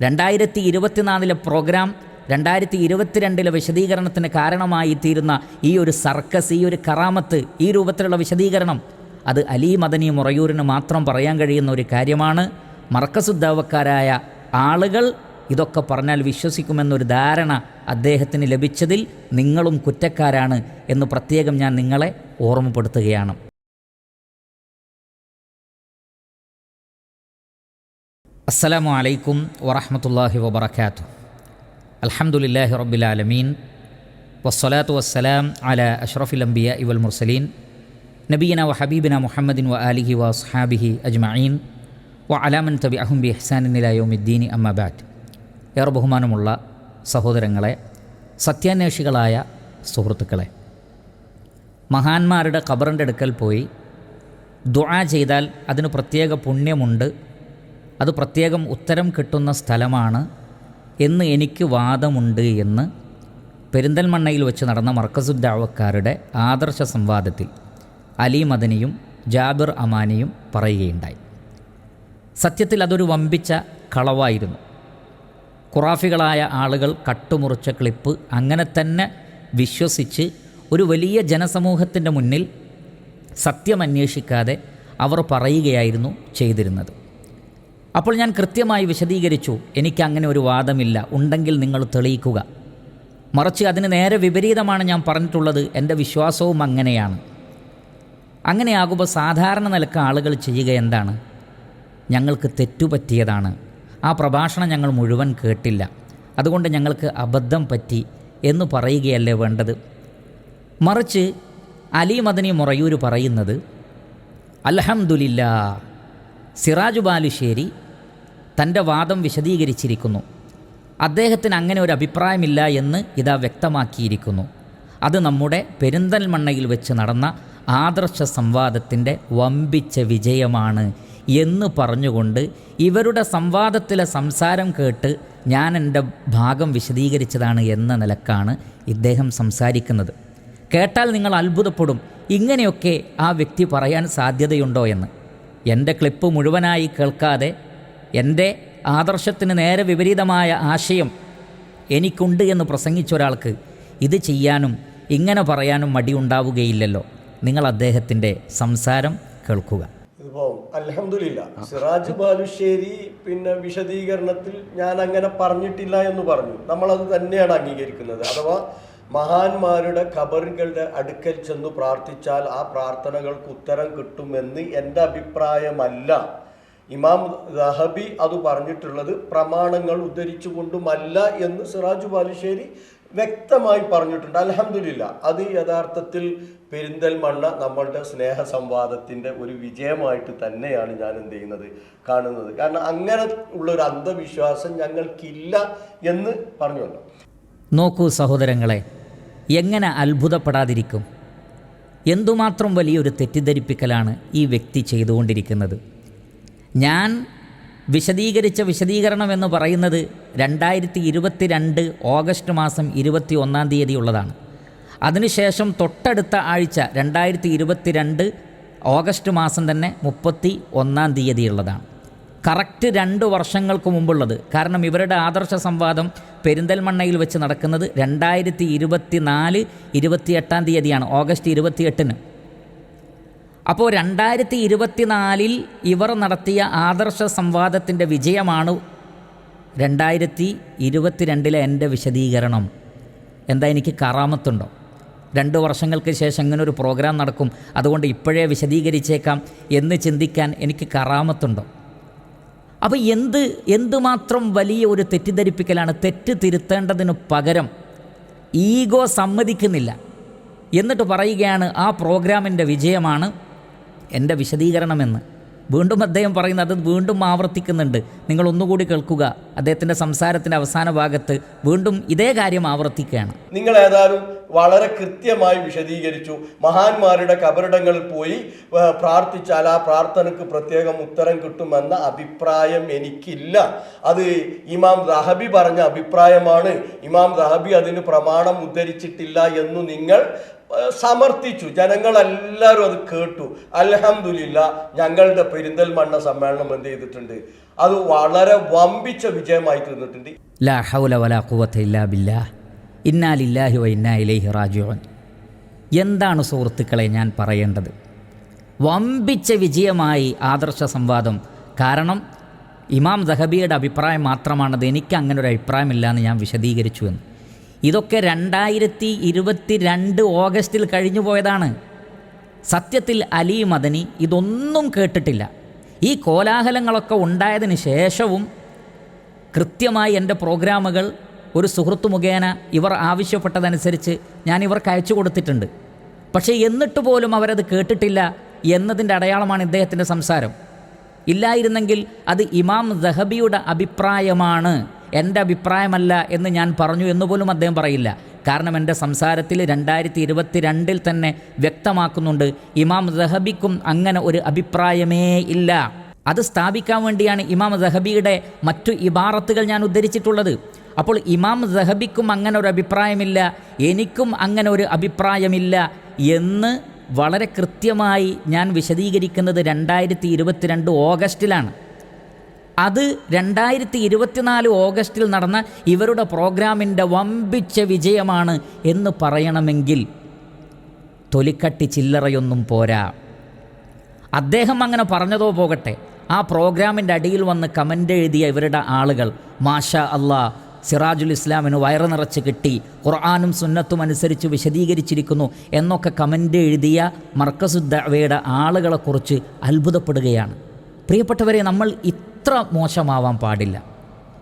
രണ്ടായിരത്തി ഇരുപത്തിനാലിലെ പ്രോഗ്രാം രണ്ടായിരത്തി ഇരുപത്തിരണ്ടിലെ വിശദീകരണത്തിന് കാരണമായി തീരുന്ന ഈ ഒരു സർക്കസ് ഈ ഒരു കറാമത്ത് ഈ രൂപത്തിലുള്ള വിശദീകരണം അത് അലി മദനി മുറയൂരിന് മാത്രം പറയാൻ കഴിയുന്ന ഒരു കാര്യമാണ്. മർക്കസുദ്ധാവക്കാരായ ആളുകൾ ഇതൊക്കെ പറഞ്ഞാൽ വിശ്വസിക്കുമെന്നൊരു ധാരണ അദ്ദേഹത്തിന് ലഭിച്ചതിൽ നിങ്ങളും കുറ്റക്കാരാണ് എന്ന് പ്രത്യേകം ഞാൻ നിങ്ങളെ ഓർമ്മപ്പെടുത്തുകയാണ്. അസ്സലാമു അലൈക്കും വറഹമത്തല്ലാഹി വബർക്കാത്തു അലഹമുല്ലാഹി റബ്ബിൽ ആലമീൻ. വസ്സലാത്തു വസ്സലാം അല അഷ്റഫിൽ അംബിയ ഇവൽ മുർസലീൻ. നബീന വ ഹബീബിന മുഹമ്മദിൻ വ ആലിഹി വ സുഹാബിഹി അജ്മഈൻ. വ അലാമൻ തബി അഹുംബി ബി ഇഹ്സാനിലായോമിദ്ദീനി അമ്മബാറ്റ് ഏറെ ബഹുമാനമുള്ള സഹോദരങ്ങളെ സത്യാന്വേഷികളായ സുഹൃത്തുക്കളെ മഹാന്മാരുടെ ഖബറിന്റെ അടുക്കൽ പോയി ദുആ ചെയ്താൽ അതിന് പ്രത്യേക പുണ്യമുണ്ട് അത് പ്രത്യേകം ഉത്തരം കിട്ടുന്ന സ്ഥലമാണ് എന്ന് എനിക്ക് വാദമുണ്ട് എന്ന് പെരിന്തൽമണ്ണയിൽ വെച്ച് നടന്ന മർക്കസുദ്ദാവക്കാരുടെ ആദർശ സംവാദത്തിൽ അലി മദനിയും ജാബിർ അമാനിയും പറയുകയുണ്ടായി. സത്യത്തിൽ അതൊരു വമ്പിച്ച കളവായിരുന്നു. ഖുറാഫികളായ ആളുകൾ കട്ടുമുറിച്ച ക്ലിപ്പ് അങ്ങനെ തന്നെ വിശ്വസിച്ച് ഒരു വലിയ ജനസമൂഹത്തിന്റെ മുന്നിൽ സത്യമന്വേഷിക്കാതെ അവർ പറയുകയായിരുന്നു ചെയ്തിരുന്നത്. അപ്പോൾ ഞാൻ കൃത്യമായി വിശദീകരിച്ചു എനിക്ക് അങ്ങനെ ഒരു വാദമില്ല. ഉണ്ടെങ്കിൽ നിങ്ങൾ തെളിയിക്കുക. മറിച്ച് അതിന് നേരെ വിപരീതമാണ് ഞാൻ പറഞ്ഞിട്ടുള്ളത്. എന്റെ വിശ്വാസവും അങ്ങനെയാണ്. അങ്ങനെയാകുമ്പോൾ സാധാരണ നിലയ്ക്ക് ആളുകൾ ചെയ്യുക എന്താണ്? ഞങ്ങൾക്ക് തെറ്റുപറ്റിയതാണ്. ആ പ്രഭാഷണം ഞങ്ങൾ മുഴുവൻ കേട്ടില്ല. അതുകൊണ്ട് ഞങ്ങൾക്ക് അബദ്ധം പറ്റി എന്ന് പറയുകയല്ലേ വേണ്ടത്? മറിച്ച് അലി മദനി മുറയൂർ പറയുന്നത് അലഹമുല്ല സിറാജ് ബാലുശ്ശേരി തന്റെ വാദം വിശദീകരിച്ചിരിക്കുന്നു. അദ്ദേഹത്തിന് അങ്ങനെ ഒരു അഭിപ്രായമില്ല എന്ന് ഇതാ വ്യക്തമാക്കിയിരിക്കുന്നു. അത് നമ്മുടെ പെരിന്തൽമണ്ണയിൽ വെച്ച് നടന്ന ആദർശ സംവാദത്തിന്റെ വമ്പിച്ച വിജയമാണ് എന്ന് പറഞ്ഞുകൊണ്ട് ഇവരുടെ സംവാദത്തിലെ സംസാരം കേട്ട് ഞാൻ എന്റെ ഭാഗം വിശദീകരിച്ചതാണ് എന്ന നിലക്കാണ് ഇദ്ദേഹം സംസാരിക്കുന്നത്. കേട്ടാൽ നിങ്ങൾ അത്ഭുതപ്പെടും ഇങ്ങനെയൊക്കെ ആ വ്യക്തി പറയാൻ സാധ്യതയുണ്ടോ എന്ന്. എന്റെ ക്ലിപ്പ് മുഴുവനായി കേൾക്കാതെ എന്റെ ആദർശത്തിന് നേരെ വിപരീതമായ ആശയം എനിക്കുണ്ട് എന്ന് പ്രസംഗിച്ച ഒരാൾക്ക് ഇത് ചെയ്യാനും ഇങ്ങനെ പറയാനും മടിയുണ്ടാവുകയില്ലല്ലോ നിങ്ങൾ അദ്ദേഹത്തിന്റെ സംസാരം കേൾക്കുക. സിറാജ് ബാലുശ്ശേരി പിന്നെ വിശദീകരണത്തിൽ ഞാൻ അങ്ങനെ പറഞ്ഞിട്ടില്ല എന്ന് പറഞ്ഞു. നമ്മളത് തന്നെയാണ് അംഗീകരിക്കുന്നത്. അഥവാ മഹാന്മാരുടെ ഖബറുകളുടെ അടുക്കൽ ചെന്ന് പ്രാർത്ഥിച്ചാൽ ആ പ്രാർത്ഥനകൾക്ക് ഉത്തരം കിട്ടുമെന്ന് എന്റെ അഭിപ്രായമല്ല. ഇമാം ദഹബി അത് പറഞ്ഞിട്ടുള്ളത് പ്രമാണങ്ങൾ ഉദ്ധരിച്ചുകൊണ്ടുമല്ല എന്ന് സിറാജു ബാലുശ്ശേരി വ്യക്തമായി പറഞ്ഞിട്ടുണ്ട്. അലഹമില്ല അത് യഥാർത്ഥത്തിൽ പെരിന്തൽമണ്ണ നമ്മളുടെ സ്നേഹ സംവാദത്തിന്റെ ഒരു വിജയമായിട്ട് തന്നെയാണ് ഞാൻ എന്ത് ചെയ്യുന്നത് കാണുന്നത്. കാരണം അങ്ങനെ ഉള്ള ഒരു അന്ധവിശ്വാസം ഞങ്ങൾക്കില്ല എന്ന് പറഞ്ഞുവല്ലോ നോക്കൂ സഹോദരങ്ങളെ എങ്ങനെ അത്ഭുതപ്പെടാതിരിക്കും? എന്തുമാത്രം വലിയൊരു തെറ്റിദ്ധരിപ്പിക്കലാണ് ഈ വ്യക്തി ചെയ്തുകൊണ്ടിരിക്കുന്നത്? ഞാൻ വിശദീകരിച്ച വിശദീകരണം എന്ന് പറയുന്നത് രണ്ടായിരത്തി ഇരുപത്തി രണ്ട് ഓഗസ്റ്റ് മാസം ഇരുപത്തി ഒന്നാം തീയതി ഉള്ളതാണ് അതിനുശേഷം തൊട്ടടുത്ത ആഴ്ച രണ്ടായിരത്തി ഇരുപത്തി രണ്ട് ഓഗസ്റ്റ് മാസം തന്നെ മുപ്പത്തി ഒന്നാം തീയതി ഉള്ളതാണ് കറക്റ്റ് രണ്ട് വർഷങ്ങൾക്ക് മുമ്പുള്ളത്. കാരണം ഇവരുടെ ആദർശ സംവാദം പെരിന്തൽമണ്ണയിൽ വെച്ച് നടക്കുന്നത് രണ്ടായിരത്തി ഇരുപത്തി നാല് ഇരുപത്തിയെട്ടാം തീയതിയാണ്. ഓഗസ്റ്റ് ഇരുപത്തിയെട്ടിന്. അപ്പോൾ രണ്ടായിരത്തി ഇരുപത്തിനാലിൽ ഇവർ നടത്തിയ ആദർശ സംവാദത്തിന്റെ വിജയമാണ് രണ്ടായിരത്തി ഇരുപത്തിരണ്ടിലെ എന്റെ വിശദീകരണം. എന്താ എനിക്ക് കറാമത്തുണ്ടോ? രണ്ട് വർഷങ്ങൾക്ക് ശേഷം ഇങ്ങനെ ഒരു പ്രോഗ്രാം നടക്കും അതുകൊണ്ട് ഇപ്പോഴേ വിശദീകരിച്ചേക്കാം എന്ന് ചിന്തിക്കാൻ എനിക്ക് കറാമത്തുണ്ടോ? അപ്പോൾ എന്ത് എന്തുമാത്രം വലിയ ഒരു തെറ്റിദ്ധരിപ്പിക്കലാണ് തെറ്റ് തിരുത്തേണ്ടതിന് പകരം ഈഗോ സമ്മതിക്കുന്നില്ല. എന്നിട്ട് പറയുകയാണ് ആ പ്രോഗ്രാമിന്റെ വിജയമാണ് എന്റെ വിശദീകരണമെന്ന്. വീണ്ടും അദ്ദേഹം പറയുന്നത് അത് വീണ്ടും ആവർത്തിക്കുന്നുണ്ട്. നിങ്ങൾ ഒന്നുകൂടി കേൾക്കുക. അദ്ദേഹത്തിന്റെ സംസാരത്തിന്റെ അവസാന ഭാഗത്ത് വീണ്ടും ഇതേ കാര്യം ആവർത്തിക്കുകയാണ്. നിങ്ങൾ ഏതായാലും വളരെ കൃത്യമായി വിശദീകരിച്ചു. മഹാന്മാരുടെ കബറിടങ്ങളിൽ പോയി പ്രാർത്ഥിച്ചാൽ ആ പ്രാർത്ഥനക്ക് പ്രത്യേകം ഉത്തരം കിട്ടുമെന്ന അഭിപ്രായം എനിക്കില്ല. അത് ഇമാം റഹബി പറഞ്ഞ അഭിപ്രായമാണ്. ഇമാം റഹബി അതിന് പ്രമാണം ഉദ്ധരിച്ചിട്ടില്ല എന്നു നിങ്ങൾ സമർത്ഥിച്ചു. ജനങ്ങളെല്ലാവരും അത് കേട്ടു. അലഹമില്ല ഞങ്ങളുടെ പെരിന്തൽമണ്ണ സമ്മേളനം എന്ത് ചെയ്തിട്ടുണ്ട്? അത് വളരെ വമ്പിച്ച വിജയമായി തീർന്നിട്ടുണ്ട് ലാ ഹൗല വലാ ഖുവത്ത ഇല്ലാ ബില്ലാ ഇന്നാ ലില്ലാഹി വ ഇന്നാ ഇലൈഹി റാജിഊൻ. എന്താണ് സുഹൃത്തുക്കളെ ഞാൻ പറയേണ്ടത്? വമ്പിച്ച വിജയമായി ആദർശ സംവാദം. കാരണം ഇമാം ദഹബിയുടെ അഭിപ്രായം മാത്രമാണത്. എനിക്ക് അങ്ങനെ ഒരു അഭിപ്രായമില്ല എന്ന് ഞാൻ വിശദീകരിച്ചു എന്ന്. ഇതൊക്കെ രണ്ടായിരത്തി ഇരുപത്തി രണ്ട് ഓഗസ്റ്റിൽ കഴിഞ്ഞു പോയതാണ്. സത്യത്തിൽ അലി മദനി ഇതൊന്നും കേട്ടിട്ടില്ല. ഈ കോലാഹലങ്ങളൊക്കെ ഉണ്ടായതിന് ശേഷവും കൃത്യമായി എന്റെ പ്രോഗ്രാമുകൾ ഒരു സുഹൃത്തു മുഖേന ഇവർ ആവശ്യപ്പെട്ടതനുസരിച്ച് ഞാൻ ഇവർക്ക് അയച്ചു കൊടുത്തിട്ടുണ്ട്. പക്ഷേ എന്നിട്ട് പോലും അവരത് കേട്ടിട്ടില്ല എന്നതിന്റെ അടയാളമാണ് ഇദ്ദേഹത്തിന്റെ സംസാരം. ഇല്ലായിരുന്നെങ്കിൽ അത് ഇമാം ദഹബിയുടെ അഭിപ്രായമാണ്. എന്റെ അഭിപ്രായമല്ല എന്ന് ഞാൻ പറഞ്ഞു എന്ന് പോലും അദ്ദേഹം പറയില്ല. കാരണം എന്റെ സംസാരത്തിൽ രണ്ടായിരത്തി ഇരുപത്തി രണ്ടിൽ തന്നെ വ്യക്തമാക്കുന്നുണ്ട് ഇമാം ദഹബിക്കും അങ്ങനെ ഒരു അഭിപ്രായമേ ഇല്ല. അത് സ്ഥാപിക്കാൻ വേണ്ടിയാണ് ഇമാം ദഹബിയുടെ മറ്റു ഇബാറത്തുകൾ ഞാൻ ഉദ്ധരിച്ചിട്ടുള്ളത്. അപ്പോൾ ഇമാം സഹബിക്കും അങ്ങനെ ഒരു അഭിപ്രായമില്ല എനിക്കും അങ്ങനെ ഒരു അഭിപ്രായമില്ല എന്ന് വളരെ കൃത്യമായി ഞാൻ വിശദീകരിക്കുന്നത് രണ്ടായിരത്തി ഇരുപത്തിരണ്ട് ഓഗസ്റ്റിലാണ്. അത് രണ്ടായിരത്തി ഇരുപത്തിനാല് ഓഗസ്റ്റിൽ നടന്ന ഇവരുടെ പ്രോഗ്രാമിന്റെ വമ്പിച്ച വിജയമാണ് എന്ന് പറയണമെങ്കിൽ തൊലിക്കട്ടി ചില്ലറയൊന്നും പോരാ. അദ്ദേഹം അങ്ങനെ പറഞ്ഞതോ പോകട്ടെ. ആ പ്രോഗ്രാമിന്റെ അടിയിൽ വന്ന് കമന്റ് എഴുതിയ ഇവരുടെ ആളുകൾ മാഷ അള്ളാ സിറാജുൽ ഇസ്ലാമിന് വയറ് നിറച്ച് കിട്ടി. ഖുർആാനും സുന്നത്തും അനുസരിച്ച് വിശദീകരിച്ചിരിക്കുന്നു. എന്നൊക്കെ കമന്റ് എഴുതിയ മർക്കസുദ്ദവയുടെ ആളുകളെക്കുറിച്ച് അത്ഭുതപ്പെടുകയാണ്. പ്രിയപ്പെട്ടവരെ നമ്മൾ ഇത്ര മോശമാവാൻ പാടില്ല.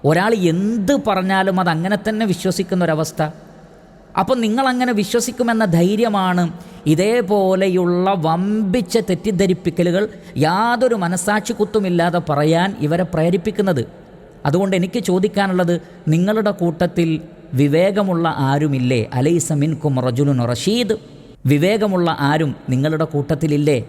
ഒരാൾ എന്ത് പറഞ്ഞാലും അത് അങ്ങനെ തന്നെ വിശ്വസിക്കുന്ന ഒരവസ്ഥ അപ്പം നിങ്ങളങ്ങനെ വിശ്വസിക്കുമെന്ന ധൈര്യമാണ് ഇതേപോലെയുള്ള വമ്പിച്ച തെറ്റിദ്ധരിപ്പിക്കലുകൾ യാതൊരു മനസാക്ഷി കുത്തുമില്ലാതെ പറയാൻ ഇവരെ പ്രേരിപ്പിക്കുന്നത്. അതുകൊണ്ട് എനിക്ക് ചോദിക്കാനുള്ളത് നിങ്ങളുടെ കൂട്ടത്തിൽ വിവേകമുള്ള ആരുമില്ലേ? അലൈസ മിൻകും റജുലുൻ റഷീദ്. വിവേകമുള്ള ആരും നിങ്ങളുടെ കൂട്ടത്തിലില്ലേ?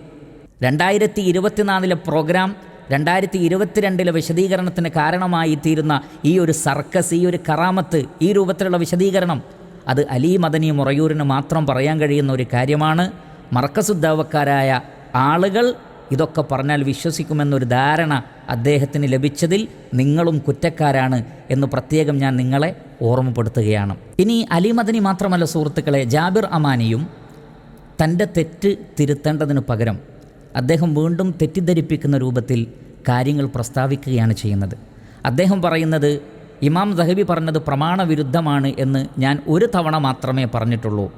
രണ്ടായിരത്തി ഇരുപത്തിനാലിലെ പ്രോഗ്രാം രണ്ടായിരത്തി ഇരുപത്തിരണ്ടിലെ വിശദീകരണത്തിന് കാരണമായി തീരുന്ന ഈ ഒരു സർക്കസ് ഈ ഒരു കറാമത്ത് ഈ രൂപത്തിലുള്ള വിശദീകരണം അത് അലി മദനി മുറയൂരിന് മാത്രം പറയാൻ കഴിയുന്ന ഒരു കാര്യമാണ്. മർക്കസുദ്ധാവക്കാരായ ആളുകൾ ഇതൊക്കെ പറഞ്ഞാൽ വിശ്വസിക്കുമെന്നൊരു ധാരണ അദ്ദേഹത്തിന് ലഭിച്ചതിൽ നിങ്ങളും കുറ്റക്കാരാണ് എന്ന് പ്രത്യേകം ഞാൻ നിങ്ങളെ ഓർമ്മപ്പെടുത്തുകയാണ്. ഇനി അലിമദനി മാത്രമല്ല സുഹൃത്തുക്കളെ ജാബിർ അമാനിയും തന്റെ തെറ്റ് തിരുത്തേണ്ടതിന് പകരം അദ്ദേഹം വീണ്ടും തെറ്റിദ്ധരിപ്പിക്കുന്ന രൂപത്തിൽ കാര്യങ്ങൾ പ്രസ്താവിക്കുകയാണ് ചെയ്യുന്നത്. അദ്ദേഹം പറയുന്നത് ഇമാം ദഹബി പറഞ്ഞത് പ്രമാണവിരുദ്ധമാണ് എന്ന് ഞാൻ ഒരു തവണ മാത്രമേ പറഞ്ഞിട്ടുള്ളൂ.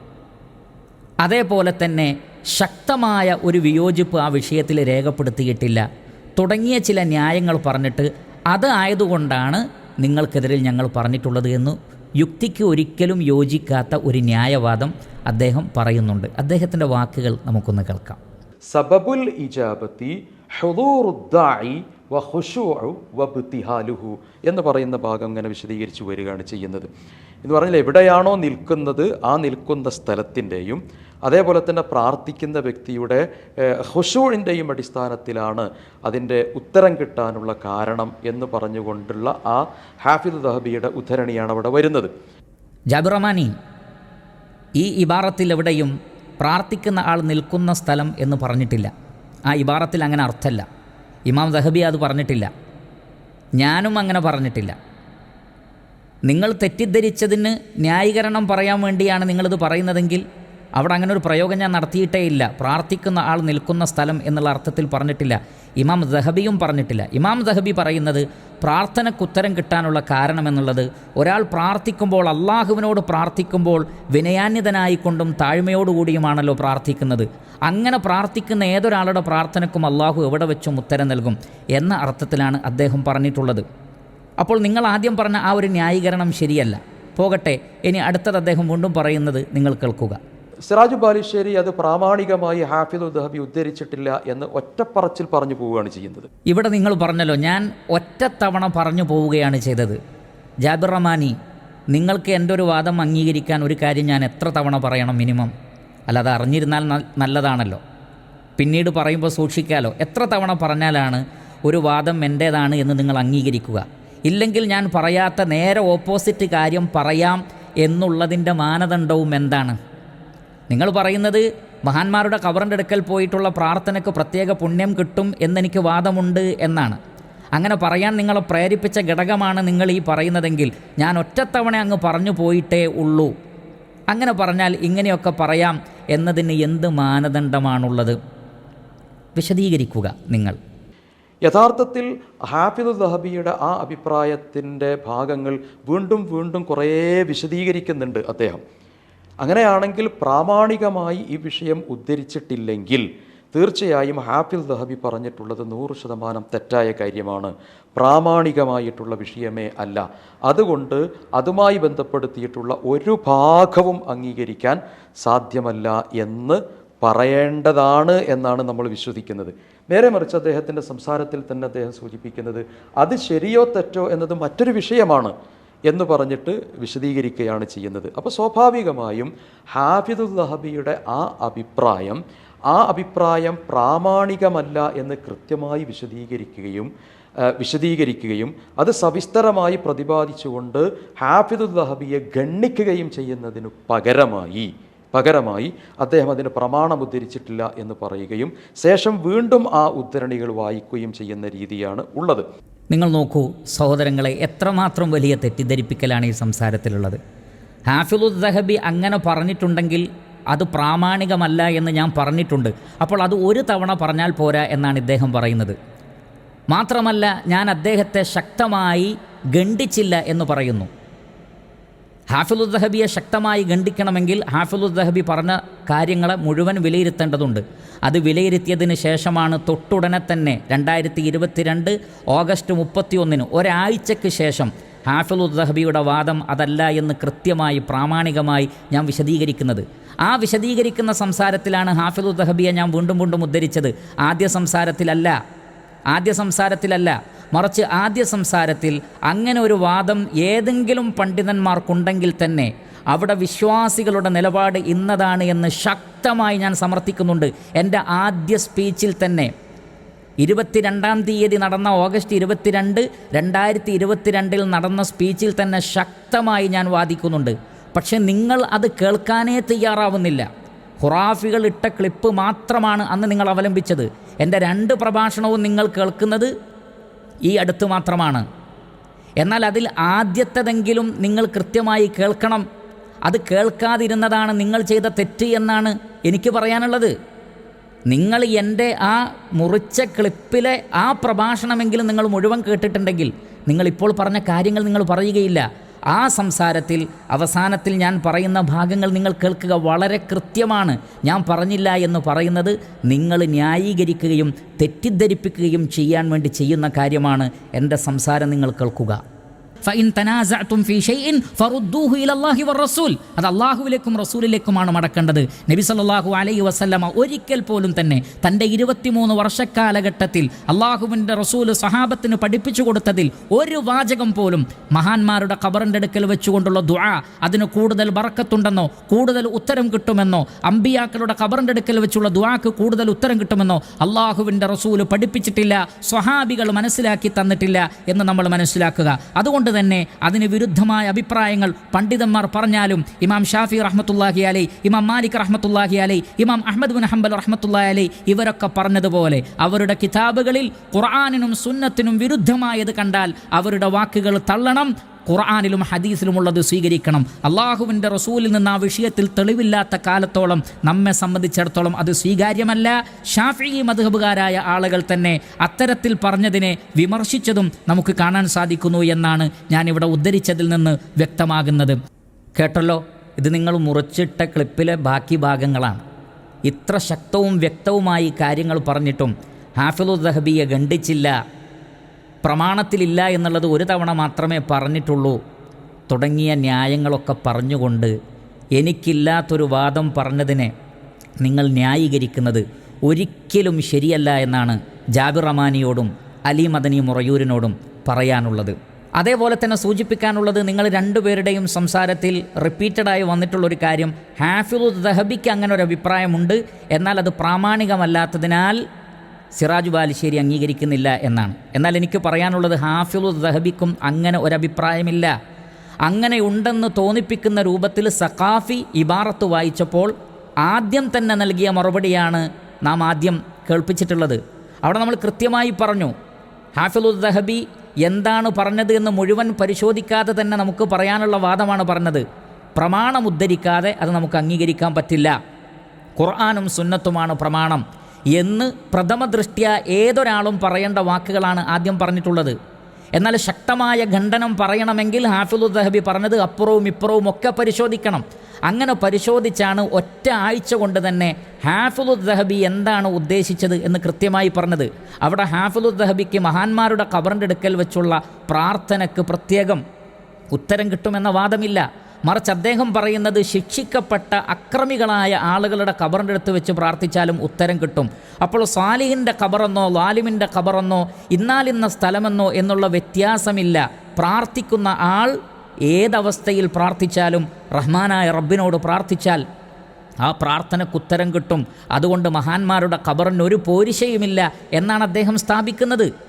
അതേപോലെ തന്നെ ശക്തമായ ഒരു വിയോജിപ്പ് ആ വിഷയത്തിൽ രേഖപ്പെടുത്തിയിട്ടില്ല. തുടങ്ങിയ ചില ന്യായങ്ങൾ പറഞ്ഞിട്ട് അത് ആയതുകൊണ്ടാണ് നിങ്ങൾക്കെതിരിൽ ഞങ്ങൾ പറഞ്ഞിട്ടുള്ളത് എന്ന് യുക്തിക്ക് ഒരിക്കലും യോജിക്കാത്ത ഒരു ന്യായവാദം അദ്ദേഹം പറയുന്നുണ്ട്. അദ്ദേഹത്തിന്റെ വാക്കുകൾ നമുക്കൊന്ന് കേൾക്കാം. സബബുൽ ഇജാബത്തി ഹുദൂറുദ്ദാഇ വ ഖുശൂഉ വബ്തിഹാലുഹു എന്ന് പറയുന്ന ഭാഗം ഇങ്ങനെ വിശദീകരിച്ച് വരികയാണ് ചെയ്യുന്നത്. എന്ന് പറഞ്ഞാൽ എവിടെയാണോ നിൽക്കുന്നത് ആ നിൽക്കുന്ന സ്ഥലത്തിന്റെയും അതേപോലെ തന്നെ പ്രാർത്ഥിക്കുന്ന വ്യക്തിയുടെ ഹൊഷൂഴിന്റെയും അടിസ്ഥാനത്തിലാണ് അതിന്റെ ഉത്തരം കിട്ടാനുള്ള കാരണം എന്ന് പറഞ്ഞുകൊണ്ടുള്ള ആ ഹാഫിദ് ദഹബിയുടെ ഉദ്ധരണിയാണ് അവിടെ വരുന്നത്. ജാബിർ ഈ ഇബാറത്തിൽ എവിടെയും പ്രാർത്ഥിക്കുന്ന ആൾ നിൽക്കുന്ന സ്ഥലം എന്ന് പറഞ്ഞിട്ടില്ല. ആ ഇബാറത്തിൽ അങ്ങനെ അർത്ഥമല്ല ഇമാം ദഹബി അത് പറഞ്ഞിട്ടില്ല. ഞാനും അങ്ങനെ പറഞ്ഞിട്ടില്ല. നിങ്ങൾ തെറ്റിദ്ധരിച്ചതിന് ന്യായീകരണം പറയാൻ വേണ്ടിയാണ് നിങ്ങളിത് പറയുന്നതെങ്കിൽ അവിടെ അങ്ങനെ ഒരു പ്രയോഗം ഞാൻ നടത്തിയിട്ടേ ഇല്ല. പ്രാർത്ഥിക്കുന്ന ആൾ നിൽക്കുന്ന സ്ഥലം എന്നുള്ള അർത്ഥത്തിൽ പറഞ്ഞിട്ടില്ല. ഇമാം ദഹബിയും പറഞ്ഞിട്ടില്ല. ഇമാം ദഹബി പറയുന്നത് പ്രാർത്ഥനക്കുത്തരം കിട്ടാനുള്ള കാരണമെന്നുള്ളത് ഒരാൾ പ്രാർത്ഥിക്കുമ്പോൾ അള്ളാഹുവിനോട് പ്രാർത്ഥിക്കുമ്പോൾ വിനയാന്യതനായിക്കൊണ്ടും താഴ്മയോടുകൂടിയുമാണല്ലോ പ്രാർത്ഥിക്കുന്നത്. അങ്ങനെ പ്രാർത്ഥിക്കുന്ന ഏതൊരാളുടെ പ്രാർത്ഥനക്കും അള്ളാഹു എവിടെ വെച്ചും ഉത്തരം നൽകും എന്ന അർത്ഥത്തിലാണ് അദ്ദേഹം പറഞ്ഞിട്ടുള്ളത്. അപ്പോൾ നിങ്ങൾ ആദ്യം പറഞ്ഞ ആ ഒരു ന്യായീകരണം ശരിയല്ല. പോകട്ടെ ഇനി അടുത്തത് അദ്ദേഹം വീണ്ടും പറയുന്നത് നിങ്ങൾ കേൾക്കുക. സിറാജു ബാലുശ്ശേരി അത് പ്രാമാണികമായി ഹാഫിദ് ദഹബി ഉദ്ധരിച്ചിട്ടില്ല എന്ന് ഒറ്റപ്പറച്ചിൽ പറഞ്ഞു പോവുകയാണ് ചെയ്യുന്നത്. ഇവിടെ നിങ്ങൾ പറഞ്ഞല്ലോ ഞാൻ ഒറ്റത്തവണ പറഞ്ഞു പോവുകയാണ് ചെയ്തത്. ജാബിർ റഹ്മാനി നിങ്ങൾക്ക് എന്റെ ഒരു വാദം അംഗീകരിക്കാൻ ഒരു കാര്യം ഞാൻ എത്ര തവണ പറയണം മിനിമം? അല്ലാതെ അറിഞ്ഞിരുന്നാൽ നല്ലതാണല്ലോ. പിന്നീട് പറയുമ്പോൾ സൂക്ഷിക്കാലോ എത്ര തവണ പറഞ്ഞാലാണ് ഒരു വാദം എന്റേതാണ് എന്ന് നിങ്ങൾ അംഗീകരിക്കുക. ഇല്ലെങ്കിൽ ഞാൻ പറയാത്ത നേരെ ഓപ്പോസിറ്റ് കാര്യം പറയാം എന്നുള്ളതിന്റെ മാനദണ്ഡവും എന്താണ്? നിങ്ങൾ പറയുന്നത് മഹാന്മാരുടെ കവറിന്റെ അടുക്കൽ പോയിട്ടുള്ള പ്രാർത്ഥനയ്ക്ക് പ്രത്യേക പുണ്യം കിട്ടും എന്നെനിക്ക് വാദമുണ്ട് എന്നാണ്. അങ്ങനെ പറയാൻ നിങ്ങളെ പ്രേരിപ്പിച്ച ഘടകമാണ് നിങ്ങൾ ഈ പറയുന്നതെങ്കിൽ ഞാൻ ഒറ്റത്തവണ അങ്ങ് പറഞ്ഞു പോയിട്ടേ ഉള്ളൂ. അങ്ങനെ പറഞ്ഞാൽ ഇങ്ങനെയൊക്കെ പറയാം എന്നതിന് എന്ത് മാനദണ്ഡമാണുള്ളത്? വിശദീകരിക്കുക നിങ്ങൾ. യഥാർത്ഥത്തിൽ ഹാഫിദ് ദഹബിയുടെ ആ അഭിപ്രായത്തിന്റെ ഭാഗങ്ങൾ വീണ്ടും വീണ്ടും കുറേ വിശദീകരിക്കുന്നുണ്ട് അദ്ദേഹം. അങ്ങനെയാണെങ്കിൽ പ്രാമാണികമായി ഈ വിഷയം ഉദ്ധരിച്ചിട്ടില്ലെങ്കിൽ തീർച്ചയായും ഹാഫിൽ ദഹബി പറഞ്ഞിട്ടുള്ളത് നൂറ് ശതമാനം തെറ്റായ കാര്യമാണ്. പ്രാമാണികമായിട്ടുള്ള വിഷയമേ അല്ല. അതുകൊണ്ട് അതുമായി ബന്ധപ്പെടുത്തിയിട്ടുള്ള ഒരു ഭാഗവും അംഗീകരിക്കാൻ സാധ്യമല്ല എന്ന് പറയേണ്ടതാണ് എന്നാണ് നമ്മൾ വിശ്വസിക്കുന്നത്. നേരെ മറിച്ച് അദ്ദേഹത്തിന്റെ സംസാരത്തിൽ തന്നെ അദ്ദേഹം സൂചിപ്പിക്കുന്നത് അത് ശരിയോ തെറ്റോ എന്നത് മറ്റൊരു വിഷയമാണ്. എന്ന് പറഞ്ഞിട്ട് വിശദീകരിക്കുകയാണ് ചെയ്യുന്നത്. അപ്പോൾ സ്വാഭാവികമായും ഹാഫിദുൽ ദഹബിയുടെ ആ അഭിപ്രായം ആ അഭിപ്രായം പ്രാമാണികമല്ല എന്ന് കൃത്യമായി വിശദീകരിക്കുകയും വിശദീകരിക്കുകയും അത് സവിസ്തരമായി പ്രതിപാദിച്ചുകൊണ്ട് ഹാഫിദുൽ ദഹബിയെ ഗണ്ണിക്കുകയും ചെയ്യുന്നതിനു പകരമായി പകരമായി അദ്ദേഹം അതിന് പ്രമാണം ഉദ്ധരിച്ചിട്ടില്ല എന്ന് പറയുകയും ശേഷം വീണ്ടും ആ ഉദ്ധരണികൾ വായിക്കുകയും ചെയ്യുന്ന രീതിയാണ് ഉള്ളത്. നിങ്ങൾ നോക്കൂ സഹോദരങ്ങളെ എത്രമാത്രം വലിയ തെറ്റിദ്ധരിപ്പിക്കലാണ് ഈ സംസാരത്തിലുള്ളത്. ഹാഫിദുൽ ദഹബി അങ്ങനെ പറഞ്ഞിട്ടുണ്ടെങ്കിൽ അത് പ്രാമാണികമല്ല എന്ന് ഞാൻ പറഞ്ഞിട്ടുണ്ട്. അപ്പോൾ അത് ഒരു തവണ പറഞ്ഞാൽ പോരാ എന്നാണ് ഇദ്ദേഹം പറയുന്നത്. മാത്രമല്ല ഞാൻ അദ്ദേഹത്തെ ശക്തമായി ഗണ്ടിച്ചില്ല എന്ന് പറയുന്നു. ഹാഫിലുദ്ദഹബിയെ ശക്തമായി ഖണ്ഡിക്കണമെങ്കിൽ ഹാഫിലുദ്ദഹബി പറഞ്ഞ കാര്യങ്ങളെ മുഴുവൻ വിലയിരുത്തേണ്ടതുണ്ട്. അത് വിലയിരുത്തിയതിന് ശേഷമാണ് തൊട്ടുടനെ തന്നെ രണ്ടായിരത്തി ഇരുപത്തിരണ്ട് ഓഗസ്റ്റ് മുപ്പത്തിയൊന്നിന് ഒരാഴ്ചയ്ക്ക് ശേഷം ഹാഫിലുദ്ദഹബിയുടെ വാദം അതല്ല എന്ന് കൃത്യമായി പ്രാമാണികമായി ഞാൻ വിശദീകരിക്കുന്നത്. ആ വിശദീകരിക്കുന്ന സംസാരത്തിലാണ് ഹാഫിലുദ്ദഹബിയെ ഞാൻ വീണ്ടും വീണ്ടും ഉദ്ധരിച്ചത്. ആദ്യ സംസാരത്തിലല്ല. ആദ്യ സംസാരത്തിലല്ല മറിച്ച് ആദ്യ സംസാരത്തിൽ അങ്ങനെ ഒരു വാദം ഏതെങ്കിലും പണ്ഡിതന്മാർക്കുണ്ടെങ്കിൽ തന്നെ അവിടെ വിശ്വാസികളുടെ നിലപാട് ഇന്നതാണ് എന്ന് ശക്തമായി ഞാൻ സമർത്ഥിക്കുന്നുണ്ട്. എന്റെ ആദ്യ സ്പീച്ചിൽ തന്നെ ഇരുപത്തിരണ്ടാം തീയതി നടന്ന ഓഗസ്റ്റ് ഇരുപത്തിരണ്ട് രണ്ടായിരത്തി ഇരുപത്തിരണ്ടിൽ നടന്ന സ്പീച്ചിൽ തന്നെ ശക്തമായി ഞാൻ വാദിക്കുന്നുണ്ട്. പക്ഷേ നിങ്ങൾ അത് കേൾക്കാനേ തയ്യാറാവുന്നില്ല. ഖുറാഫികൾ ഇട്ട ക്ലിപ്പ് മാത്രമാണ് അന്ന് നിങ്ങൾ അവലംബിച്ചത്. എന്റെ രണ്ട് പ്രഭാഷണവും നിങ്ങൾ കേൾക്കുന്നത് ഈ അടുത്ത് മാത്രമാണ്. എന്നാൽ അതിൽ ആദ്യത്തതെങ്കിലും നിങ്ങൾ കൃത്യമായി കേൾക്കണം. അത് കേൾക്കാതിരുന്നതാണ് നിങ്ങൾ ചെയ്ത തെറ്റ് എന്നാണ് എനിക്ക് പറയാനുള്ളത്. നിങ്ങൾ എന്റെ ആ മുറിച്ച ക്ലിപ്പിലെ ആ പ്രഭാഷണമെങ്കിലും നിങ്ങൾ മുഴുവൻ കേട്ടിട്ടുണ്ടെങ്കിൽ നിങ്ങൾ ഇപ്പോൾ പറഞ്ഞ കാര്യങ്ങൾ നിങ്ങൾ പറയുകയില്ല. ആ സംസാരത്തിൽ അവസാനത്തിൽ ഞാൻ പറയുന്ന ഭാഗങ്ങൾ നിങ്ങൾ കേൾക്കുക വളരെ കൃത്യമാണ്. ഞാൻ പറഞ്ഞില്ല എന്ന് പറയുന്നത് നിങ്ങൾ ന്യായീകരിക്കുകയും തെറ്റിദ്ധരിപ്പിക്കുകയും ചെയ്യാൻ വേണ്ടി ചെയ്യുന്ന കാര്യമാണ് എന്റെ സംസാരം നിങ്ങൾ കേൾക്കുക. അത് അള്ളാഹുവിലേക്കും റസൂലിലേക്കുമാണ് മടക്കേണ്ടത്. നബി സല്ലല്ലാഹു അലൈഹി വസല്ലമ ഒരിക്കൽ പോലും തന്നെ തന്റെ ഇരുപത്തിമൂന്ന് വർഷക്കാലഘട്ടത്തിൽ അള്ളാഹുവിന്റെ റസൂൽ സഹാബത്തിന് പഠിപ്പിച്ചു കൊടുത്തതിൽ ഒരു വാചകം പോലും മഹാന്മാരുടെ ഖബറിന്റെ അടുക്കൽ വെച്ചുകൊണ്ടുള്ള ദുആ അതിന് കൂടുതൽ ബറക്കത്തുണ്ടെന്നോ കൂടുതൽ ഉത്തരം കിട്ടുമെന്നോ അമ്പിയാക്കളുടെ ഖബറിന്റെ അടുക്കൽ വെച്ചുള്ള ദുആക്ക് കൂടുതൽ ഉത്തരം കിട്ടുമെന്നോ അള്ളാഹുവിന്റെ റസൂൽ പഠിപ്പിച്ചിട്ടില്ല സ്വഹാബികൾ മനസ്സിലാക്കി തന്നിട്ടില്ല എന്ന് നമ്മൾ മനസ്സിലാക്കുക. അതുകൊണ്ട് തന്നെ അതിന് വിരുദ്ധമായ അഭിപ്രായങ്ങൾ പണ്ഡിതന്മാർ പറഞ്ഞാലും ഇമാം ഷാഫി റഹ്മത്തുല്ലാഹി അലൈ ഇമാം മാലിക് റഹ്മത്തുല്ലാഹി അലൈ ഇമാം അഹമ്മദ് ബിൻ ഹംബൽ റഹ്മത്തുല്ലാഹി അലൈ ഇവരൊക്കെ പറഞ്ഞതുപോലെ അവരുടെ കിതാബുകളിൽ ഖുർആാനിനും സുന്നത്തിനും വിരുദ്ധമായത് കണ്ടാൽ അവരുടെ വാക്കുകൾ തള്ളണം ഖുർആാനിലും ഹദീസിലുമുള്ളത് സ്വീകരിക്കണം. അള്ളാഹുവിന്റെ റസൂലിൽ നിന്ന് ആ വിഷയത്തിൽ തെളിവില്ലാത്ത കാലത്തോളം നമ്മെ സംബന്ധിച്ചിടത്തോളം അത് സ്വീകാര്യമല്ല. ഷാഫി മധുഹബുകാരായ ആളുകൾ തന്നെ അത്തരത്തിൽ പറഞ്ഞതിനെ വിമർശിച്ചതും നമുക്ക് കാണാൻ സാധിക്കുന്നു എന്നാണ് ഞാനിവിടെ ഉദ്ധരിച്ചതിൽ നിന്ന് വ്യക്തമാകുന്നത്. കേട്ടല്ലോ? ഇത് നിങ്ങൾ മുറിച്ചിട്ട ക്ലിപ്പിലെ ബാക്കി ഭാഗങ്ങളാണ്. ഇത്ര ശക്തവും വ്യക്തവുമായി കാര്യങ്ങൾ പറഞ്ഞിട്ടും ഹാഫിദുൽ ദഹബിയെ ഖണ്ഡിച്ചില്ല. പ്രമാണത്തിലില്ല എന്നുള്ളത് ഒരു തവണ മാത്രമേ പറഞ്ഞിട്ടുള്ളൂ. തുടങ്ങിയ ന്യായങ്ങളൊക്കെ പറഞ്ഞുകൊണ്ട് എനിക്കില്ലാത്തൊരു വാദം പറഞ്ഞതിനെ നിങ്ങൾ ന്യായീകരിക്കുന്നത് ഒരിക്കലും ശരിയല്ല എന്നാണ് ജാബിർ റമാനിയോടും അലി മദനി മുറയൂരിനോടും പറയാനുള്ളത്. അതേപോലെ തന്നെ സൂചിപ്പിക്കാനുള്ളത് നിങ്ങൾ രണ്ടുപേരുടെയും സംസാരത്തിൽ റിപ്പീറ്റഡായി വന്നിട്ടുള്ളൊരു കാര്യം ഹാഫിദ് ദഹബിക്ക് അങ്ങനെ ഒരു അഭിപ്രായമുണ്ട്. എന്നാൽ അത് പ്രാമാണികമല്ലാത്തതിനാൽ സിറാജ് ബാലുശ്ശേരി അംഗീകരിക്കുന്നില്ല എന്നാണ്. എന്നാൽ എനിക്ക് പറയാനുള്ളത് ഹാഫിളു ദഹബിക്കും അങ്ങനെ ഒരഭിപ്രായമില്ല. അങ്ങനെ ഉണ്ടെന്ന് തോന്നിപ്പിക്കുന്ന രൂപത്തിൽ സഖാഫി ഇബാറത്ത് വായിച്ചപ്പോൾ ആദ്യം തന്നെ നൽകിയ മറുപടിയാണ് നാം ആദ്യം കേൾപ്പിച്ചിട്ടുള്ളത്. അവിടെ നമ്മൾ കൃത്യമായി പറഞ്ഞു ഹാഫിളു ദഹബി എന്താണ് പറഞ്ഞത് എന്ന് മുഴുവൻ പരിശോധിക്കാതെ തന്നെ നമുക്ക് പറയാനുള്ള വാദമാണ് പറഞ്ഞത്. പ്രമാണം ഉദ്ധരിക്കാതെ അത് നമുക്ക് അംഗീകരിക്കാൻ പറ്റില്ല. ഖുർആാനും സുന്നത്തുമാണ് പ്രമാണം. എന്ന് പ്രഥമ ദൃഷ്ട്യ ഏതൊരാളും പറയേണ്ട വാക്കുകളാണ് ആദ്യം പറഞ്ഞിട്ടുള്ളത്. എന്നാൽ ശക്തമായ ഖണ്ഡനം പറയണമെങ്കിൽ ഹാഫിദുൽ ദഹബി പറഞ്ഞത് അപ്പുറവും ഇപ്പുറവും ഒക്കെ പരിശോധിക്കണം. അങ്ങനെ പരിശോധിച്ചാണ് ഒറ്റ ആഴ്ച കൊണ്ട് തന്നെ ഹാഫിദുൽ ദഹബി എന്താണ് ഉദ്ദേശിച്ചത് എന്ന് കൃത്യമായി പറഞ്ഞത്. അവിടെ ഹാഫിദുൽ ദഹബിക്ക് മഹാന്മാരുടെ കബറിന്റെ അടുക്കൽ വെച്ചുള്ള പ്രാർത്ഥനയ്ക്ക് പ്രത്യേകം ഉത്തരം കിട്ടുമെന്ന വാദമില്ല. മറിച്ച് അദ്ദേഹം പറയുന്നത് ശിക്ഷിക്കപ്പെട്ട അക്രമികളായ ആളുകളുടെ കബറിന്റെ അടുത്ത് വെച്ച് പ്രാർത്ഥിച്ചാലും ഉത്തരം കിട്ടും. അപ്പോൾ സാലിഹിന്റെ ഖബറെന്നോ ലാലിമിന്റെ ഖബറെന്നോ ഇന്നാലിന്ന സ്ഥലമെന്നോ എന്നുള്ള വ്യത്യാസമില്ല. പ്രാർത്ഥിക്കുന്ന ആൾ ഏതവസ്ഥയിൽ പ്രാർത്ഥിച്ചാലും റഹ്മാനായ റബ്ബിനോട് പ്രാർത്ഥിച്ചാൽ ആ പ്രാർത്ഥനയ്ക്ക് ഉത്തരം കിട്ടും. അതുകൊണ്ട് മഹാന്മാരുടെ ഖബറിന് ഒരു പോരിശയുമില്ല എന്നാണ് അദ്ദേഹം സ്ഥാപിക്കുന്നത്.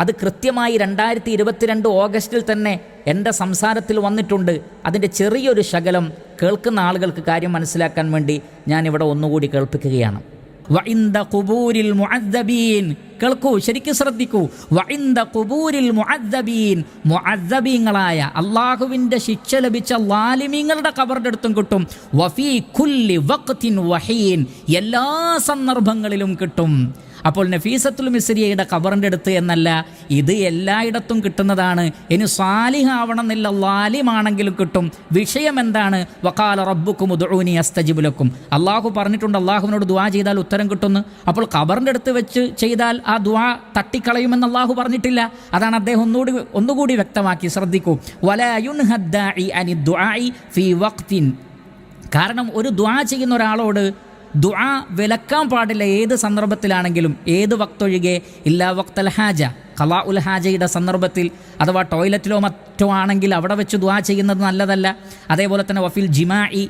അത് കൃത്യമായി രണ്ടായിരത്തി ഇരുപത്തിരണ്ട് ഓഗസ്റ്റിൽ തന്നെ എന്റെ സംസാരത്തിൽ വന്നിട്ടുണ്ട്. അതിന്റെ ചെറിയൊരു ശകലം കേൾക്കുന്ന ആളുകൾക്ക് കാര്യം മനസ്സിലാക്കാൻ വേണ്ടി ഞാനിവിടെ ഒന്നുകൂടി കേൾപ്പിക്കുകയാണ്. വൈന്ദ കുബൂരിൽ മുഅദ്ദബീൻ. കേൾക്കൂ ശരിക്കും ശ്രദ്ധിക്കൂ. വൈന്ദ കുബൂരിൽ മുഅദ്ദബീൻ. മുഅദ്ദബീങ്ങളായ അള്ളാഹുവിന്റെ ശിക്ഷ ലഭിച്ച ലാലിമീങ്ങളുടെ കബറിന്റെ അടുത്തും കിട്ടും. വഫീ കുല്ലി വഖ്തിൻ വഹീൻ. എല്ലാ സന്ദർഭങ്ങളിലും കിട്ടും. അപ്പോൾ നഫീസത്തുൽ മിസ്രിയയുടെ ഖബറിന്റെ അടുത്ത് എന്നല്ല ഇത് എല്ലായിടത്തും കിട്ടുന്നതാണ്. ഇനി സാലിഹാവണം എന്നില്ല ലാലിമാണെങ്കിലും കിട്ടും. വിഷയം എന്താണ്? വക്കാല റബ്ബുക്കും ഉദൂനി അസ്തജിബുലക്കും അള്ളാഹു പറഞ്ഞിട്ടുണ്ട് അള്ളാഹുവിനോട് ദുവാ ചെയ്താൽ ഉത്തരം കിട്ടുന്നു അപ്പോൾ ഖബറിന്റെ അടുത്ത് വെച്ച് ചെയ്താൽ ആ ദുവാ തട്ടിക്കളയുമെന്ന് അള്ളാഹു പറഞ്ഞിട്ടില്ല. അതാണ് അദ്ദേഹം ഒന്നുകൂടി ഒന്നുകൂടി വ്യക്തമാക്കി. ശ്രദ്ധിക്കൂ. വലയുൻഹദ്ദാഇ അനി ദുആഇ ഫീ വഖ്തിൻ. കാരണം ഒരു ദ്വാ ചെയ്യുന്ന ഒരാളോട് ദുആ വിലക്കാൻ പാടില്ല ഏത് സന്ദർഭത്തിലാണെങ്കിലും ഏത് വക്തൊഴികെ ഇല്ലാ വക്തൽ ഹാജ കലാ ഉൽ ഹാജയുടെ സന്ദർഭത്തിൽ അഥവാ ടോയ്ലറ്റിലോ മറ്റോ ആണെങ്കിൽ അവിടെ വെച്ച് ദുആ ചെയ്യുന്നത് നല്ലതല്ല. അതേപോലെ തന്നെ വഫിൽ ജിമാഇ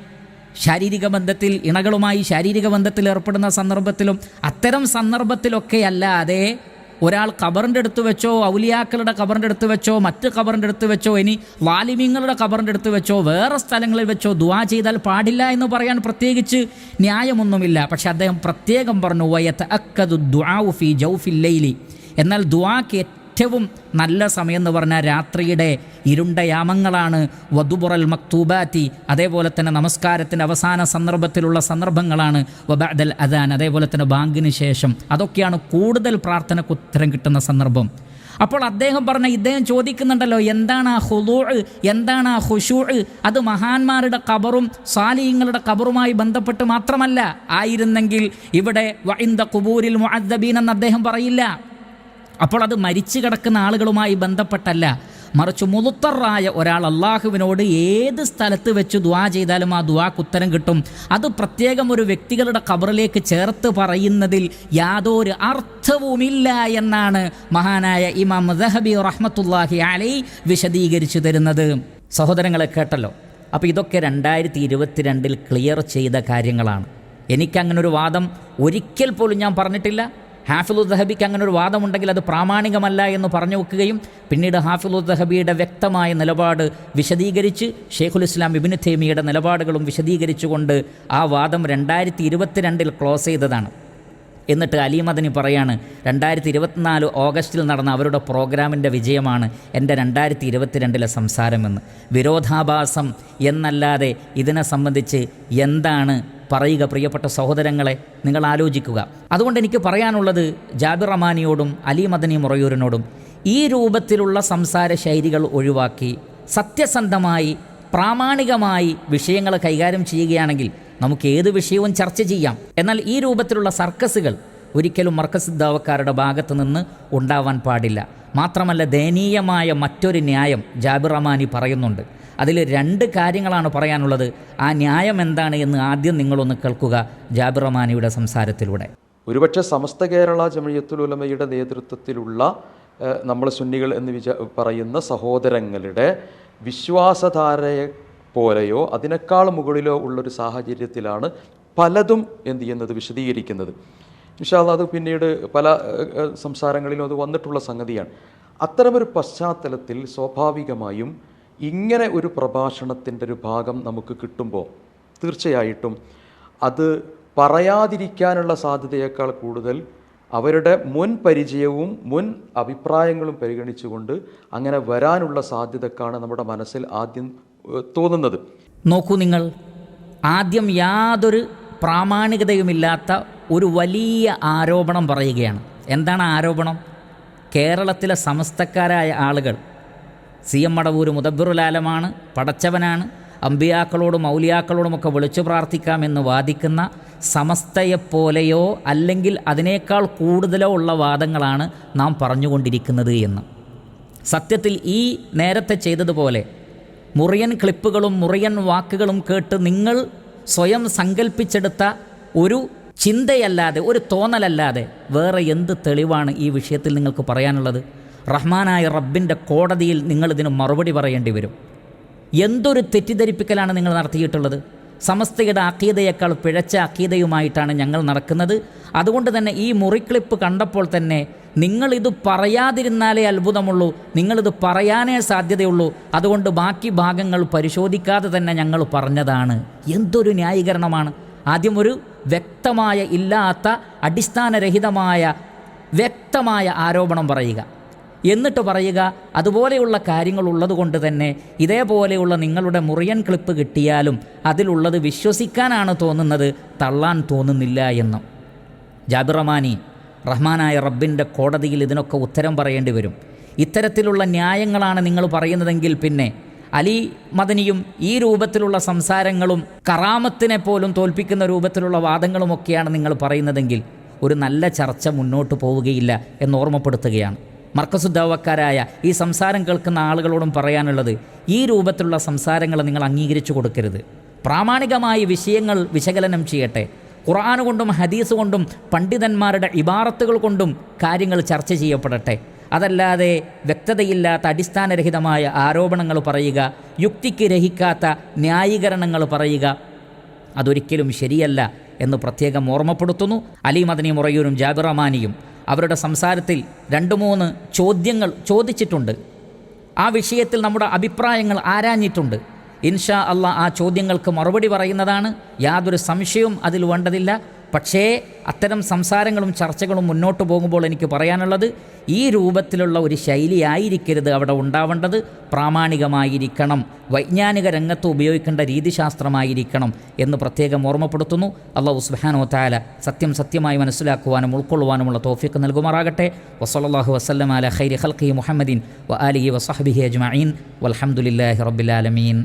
ശാരീരിക ബന്ധത്തിൽ ഇണകളുമായി ശാരീരിക ബന്ധത്തിൽ ഏർപ്പെടുന്ന സന്ദർഭത്തിലും അത്തരം സന്ദർഭത്തിലൊക്കെ അല്ലാതെ ഒരാൾ കബറിന്റെ അടുത്ത് വെച്ചോ ഔലിയാക്കളുടെ കബറിന്റെ അടുത്ത് വെച്ചോ മറ്റ് കബറിന്റെ അടുത്ത് വെച്ചോ ഇനി വാലിമ്യങ്ങളുടെ കബറിന്റെ അടുത്ത് വെച്ചോ വേറെ സ്ഥലങ്ങളിൽ വെച്ചോ ദുവാ ചെയ്താൽ പാടില്ല എന്ന് പറയാൻ പ്രത്യേകിച്ച് ന്യായമൊന്നുമില്ല. പക്ഷെ അദ്ദേഹം പ്രത്യേകം പറഞ്ഞു വയത്ത് അക്കതു ദുആഉ ഫി ലൈലി. എന്നാൽ ദുആക്ക് ഏറ്റവും നല്ല സമയം എന്ന് പറഞ്ഞാൽ രാത്രിയുടെ ഇരുണ്ട യാമങ്ങളാണ് വധുബുറൽ മക്തൂബാത്തി അതേപോലെ തന്നെ നമസ്കാരത്തിന്റെ അവസാന സന്ദർഭത്തിലുള്ള സന്ദർഭങ്ങളാണ്. വബാദൽ അദാൻ അതേപോലെ തന്നെ ബാങ്കിന് ശേഷം. അതൊക്കെയാണ് കൂടുതൽ പ്രാർത്ഥനയ്ക്ക് ഉത്തരം കിട്ടുന്ന സന്ദർഭം. അപ്പോൾ അദ്ദേഹം പറഞ്ഞ ഇദ്ദേഹം ചോദിക്കുന്നുണ്ടല്ലോ എന്താണ് ആ ഹുലൂ എന്താണ് ആ ഹുഷൂ? അത് മഹാന്മാരുടെ കബറും സാലിഹ്യങ്ങളുടെ കബറുമായി ബന്ധപ്പെട്ട് മാത്രമല്ല. ആയിരുന്നെങ്കിൽ ഇവിടെ വൈന്ദ കുബൂരിൽ മുഅദ്ദബീൻ എന്ന് അദ്ദേഹം പറയില്ല. അപ്പോൾ അത് മരിച്ചു കിടക്കുന്ന ആളുകളുമായി ബന്ധപ്പെട്ടല്ല. മറിച്ച് മുതുത്തറായ ഒരാൾ അള്ളാഹുവിനോട് ഏത് സ്ഥലത്ത് വെച്ച് ദുവാ ചെയ്താലും ആ ദുവാക്ക് ഉത്തരം കിട്ടും. അത് പ്രത്യേകം ഒരു വ്യക്തികളുടെ കബറിലേക്ക് ചേർത്ത് പറയുന്നതിൽ യാതൊരു അർത്ഥവുമില്ല എന്നാണ് മഹാനായ ഇമാം ദഹബി റഹ്മത്തുല്ലാഹി അലൈ വിശദീകരിച്ചു തരുന്നത്. സഹോദരങ്ങളെ കേട്ടല്ലോ? അപ്പോൾ ഇതൊക്കെ രണ്ടായിരത്തി ഇരുപത്തിരണ്ടിൽ ക്ലിയർ ചെയ്ത കാര്യങ്ങളാണ്. എനിക്കങ്ങനൊരു വാദം ഒരിക്കൽ പോലും ഞാൻ പറഞ്ഞിട്ടില്ല. ഹാഫിലു ദഹബിക്ക് അങ്ങനെ ഒരു വാദമുണ്ടെങ്കിൽ അത് പ്രാമാണികമല്ല എന്ന് പറഞ്ഞു വെക്കുകയും പിന്നീട് ഹാഫിലു ദഹബിയുടെ വ്യക്തമായ നിലപാട് വിശദീകരിച്ച് ഷെയ്ഖുൽ ഇസ്ലാം ഇബിന് തേമിയുടെ നിലപാടുകളും വിശദീകരിച്ചുകൊണ്ട് ആ വാദം രണ്ടായിരത്തി ഇരുപത്തിരണ്ടിൽ ക്ലോസ് ചെയ്തതാണ്. എന്നിട്ട് അലിമദനി പറയാണ് രണ്ടായിരത്തി ഇരുപത്തിനാല് ഓഗസ്റ്റിൽ നടന്ന അവരുടെ പ്രോഗ്രാമിന്റെ വിജയമാണ് എന്റെ രണ്ടായിരത്തി ഇരുപത്തിരണ്ടിലെ സംസാരമെന്ന്. വിരോധാഭാസം എന്നല്ലാതെ ഇതിനെ സംബന്ധിച്ച് എന്താണ് പറയുക പ്രിയപ്പെട്ട സഹോദരങ്ങളെ നിങ്ങൾ ആലോചിക്കുക. അതുകൊണ്ട് എനിക്ക് പറയാനുള്ളത് ജാബിർ റഹ്മാനിയോടും അലി മദനി മുറയൂരിനോടും ഈ രൂപത്തിലുള്ള സംസാര ശൈലികൾ ഒഴിവാക്കി സത്യസന്ധമായി പ്രാമാണികമായി വിഷയങ്ങൾ കൈകാര്യം ചെയ്യുകയാണെങ്കിൽ നമുക്ക് ഏത് വിഷയവും ചർച്ച ചെയ്യാം. എന്നാൽ ഈ രൂപത്തിലുള്ള സർക്കസുകൾ ഒരിക്കലും മർക്കസിദ്ധാവക്കാരുടെ ഭാഗത്തു നിന്ന് ഉണ്ടാവാൻ പാടില്ല. മാത്രമല്ല ദയനീയമായ മറ്റൊരു ന്യായം ജാബിർ റഹ്മാനി പറയുന്നുണ്ട്. അതിൽ രണ്ട് കാര്യങ്ങളാണ് പറയാനുള്ളത്. ആ ന്യായം എന്താണ് എന്ന് ആദ്യം നിങ്ങളൊന്ന് കേൾക്കുക ജാബിർ റഹ്മാനിയുടെ സംസാരത്തിലൂടെ. ഒരുപക്ഷെ സമസ്ത കേരള ജമയത്തുൽ ഉലമയുടെ നേതൃത്വത്തിലുള്ള നമ്മൾ സുന്നികൾ എന്ന് വിചാ പറയുന്ന സഹോദരങ്ങളുടെ വിശ്വാസധാരയെ പോലെയോ അതിനേക്കാൾ മുകളിലോ ഉള്ളൊരു സാഹചര്യത്തിലാണ് പലതും എന്ത് ചെയ്യുന്നത് വിശദീകരിക്കുന്നത്. ഇൻഷാല്ല അത് പിന്നീട് പല സംസാരങ്ങളിലും അത് വന്നിട്ടുള്ള സംഗതിയാണ്. അത്തരമൊരു പശ്ചാത്തലത്തിൽ സ്വാഭാവികമായും ഇങ്ങനെ ഒരു പ്രഭാഷണത്തിന്റെ ഒരു ഭാഗം നമുക്ക് കിട്ടുമ്പോൾ തീർച്ചയായിട്ടും അത് പറയാതിരിക്കാനുള്ള സാധ്യതയേക്കാൾ കൂടുതൽ അവരുടെ മുൻ പരിചയവും മുൻ അഭിപ്രായങ്ങളും പരിഗണിച്ചുകൊണ്ട് അങ്ങനെ വരാനുള്ള സാധ്യതക്കാണ് നമ്മുടെ മനസ്സിൽ ആദ്യം തോന്നുന്നത്. നോക്കൂ നിങ്ങൾ ആദ്യം യാതൊരു പ്രാമാണികതയുമില്ലാത്ത ഒരു വലിയ ആരോപണം പറയുകയാണ്. എന്താണ് ആരോപണം? കേരളത്തിലെ സമസ്തക്കാരായ ആളുകൾ സി എം മടവൂർ മുദബ്ബിറുലാലമാണ് പടച്ചവനാണ് അമ്പിയാക്കളോടും മൗലിയാക്കളോടുമൊക്കെ വിളിച്ചു പ്രാർത്ഥിക്കാമെന്ന് വാദിക്കുന്ന സമസ്തയെപ്പോലെയോ അല്ലെങ്കിൽ അതിനേക്കാൾ കൂടുതലോ ഉള്ള വാദങ്ങളാണ് നാം പറഞ്ഞുകൊണ്ടിരിക്കുന്നത് എന്ന്. സത്യത്തിൽ ഈ നേരത്തെ ചെയ്തതുപോലെ മുറിയൻ ക്ലിപ്പുകളും മുറിയൻ വാക്കുകളും കേട്ട് നിങ്ങൾ സ്വയം സങ്കല്പിച്ചെടുത്ത ഒരു ചിന്തയല്ലാതെ ഒരു തോന്നലല്ലാതെ വേറെ എന്ത് തെളിവാണ് ഈ വിഷയത്തിൽ നിങ്ങൾക്ക് പറയാനുള്ളത്? റഹ്മാനായ റബ്ബിന്റെ കോടതിയിൽ നിങ്ങളിതിന് മറുപടി പറയേണ്ടി വരും. എന്തൊരു തെറ്റിദ്ധരിപ്പിക്കലാണ് നിങ്ങൾ നടത്തിയിട്ടുള്ളത്? സമസ്തയുടെ അക്കീതയേക്കാൾ പിഴച്ച അക്കീതയുമായിട്ടാണ് ഞങ്ങൾ നടക്കുന്നത്. അതുകൊണ്ട് തന്നെ ഈ മുറിക്ലിപ്പ് കണ്ടപ്പോൾ തന്നെ നിങ്ങളിത് പറയാതിരുന്നാലേ അത്ഭുതമുള്ളൂ. നിങ്ങളിത് പറയാനേ സാധ്യതയുള്ളൂ. അതുകൊണ്ട് ബാക്കി ഭാഗങ്ങൾ പരിശോധിക്കാതെ തന്നെ ഞങ്ങൾ പറഞ്ഞതാണ്. എന്തൊരു ന്യായീകരണമാണ്. ആദ്യം ഒരു വ്യക്തമായ ഇല്ലാത്ത അടിസ്ഥാനരഹിതമായ വ്യക്തമായ ആരോപണം പറയുക. എന്നിട്ട് പറയുക അതുപോലെയുള്ള കാര്യങ്ങൾ ഉള്ളതുകൊണ്ട് തന്നെ ഇതേപോലെയുള്ള നിങ്ങളുടെ മുറിയൻ ക്ലിപ്പ് കിട്ടിയാലും അതിലുള്ളത് വിശ്വസിക്കാനാണ് തോന്നുന്നത് തള്ളാൻ തോന്നുന്നില്ല എന്നും. ജാബിറമാനി റഹ്മാനായ റബ്ബിന്റെ കോടതിയിൽ ഇതിനൊക്കെ ഉത്തരം പറയേണ്ടി വരും. ഇത്തരത്തിലുള്ള ന്യായങ്ങളാണ് നിങ്ങൾ പറയുന്നതെങ്കിൽ പിന്നെ അലി മദനിയും ഈ രൂപത്തിലുള്ള സംസാരങ്ങളും കറാമത്തിനെ പോലും തോൽപ്പിക്കുന്ന രൂപത്തിലുള്ള വാദങ്ങളുമൊക്കെയാണ് നിങ്ങൾ പറയുന്നതെങ്കിൽ ഒരു നല്ല ചർച്ച മുന്നോട്ട് പോവുകയില്ല എന്ന് ഓർമ്മപ്പെടുത്തുകയാണ്. മർക്കസുദ്ധാവക്കാരായ ഈ സംസാരം കേൾക്കുന്ന ആളുകളോടും പറയാനുള്ളത് ഈ രൂപത്തിലുള്ള സംസാരങ്ങൾ നിങ്ങൾ അംഗീകരിച്ചു കൊടുക്കരുത്. പ്രാമാണികമായി വിഷയങ്ങൾ വിശകലനം ചെയ്യട്ടെ. ഖുർആൻ കൊണ്ടും ഹദീസ് കൊണ്ടും പണ്ഡിതന്മാരുടെ ഇബാറത്തുകൾ കൊണ്ടും കാര്യങ്ങൾ ചർച്ച ചെയ്യപ്പെടട്ടെ. അതല്ലാതെ വ്യക്തതയില്ലാത്ത അടിസ്ഥാനരഹിതമായ ആരോപണങ്ങൾ പറയുക യുക്തിക്ക് രഹിക്കാത്ത ന്യായീകരണങ്ങൾ പറയുക അതൊരിക്കലും ശരിയല്ല എന്ന് പ്രത്യേകം ഓർമ്മപ്പെടുത്തുന്നു അലി മദനി മുറയൂരും ജാബിറമാനിയും അവരുടെ സംസാരത്തിൽ രണ്ട് മൂന്ന് ചോദ്യങ്ങൾ ചോദിച്ചിട്ടുണ്ട്. ആ വിഷയത്തിൽ നമ്മുടെ അഭിപ്രായങ്ങൾ ആരാഞ്ഞിട്ടുണ്ട്. ഇൻഷാ അല്ല ആ ചോദ്യങ്ങൾക്ക് മറുപടി പറയുന്നതാണ്. യാതൊരു സംശയവും അതിൽ വേണ്ടതില്ല. പക്ഷേ അത്തരം സംസാരങ്ങളും ചർച്ചകളും മുന്നോട്ട് പോകുമ്പോൾ എനിക്ക് പറയാനുള്ളത് ഈ രൂപത്തിലുള്ള ഒരു ശൈലിയായിരിക്കരുത് അവിടെ ഉണ്ടാവേണ്ടത്. പ്രാമാണികമായിരിക്കണം. വൈജ്ഞാനിക രംഗത്ത് ഉപയോഗിക്കേണ്ട രീതിശാസ്ത്രമായിരിക്കണം എന്ന് പ്രത്യേകം ഓർമ്മപ്പെടുത്തുന്നു. അള്ളാഹു സുബാനോ താല സത്യം സത്യമായി മനസ്സിലാക്കുവാനും ഉൾക്കൊള്ളുവാനുമുള്ള തോഫിക്ക് നൽകുമാറാകട്ടെ. വസലാഹു വസ്ലം അല ഹൈരി ഹൽഖി മുഹമ്മദീൻ വ അലി വസഹബിഹി അജ്മഈൻ. വൽഹംദുലില്ലാഹി റബ്ബിൽ ആലമീൻ.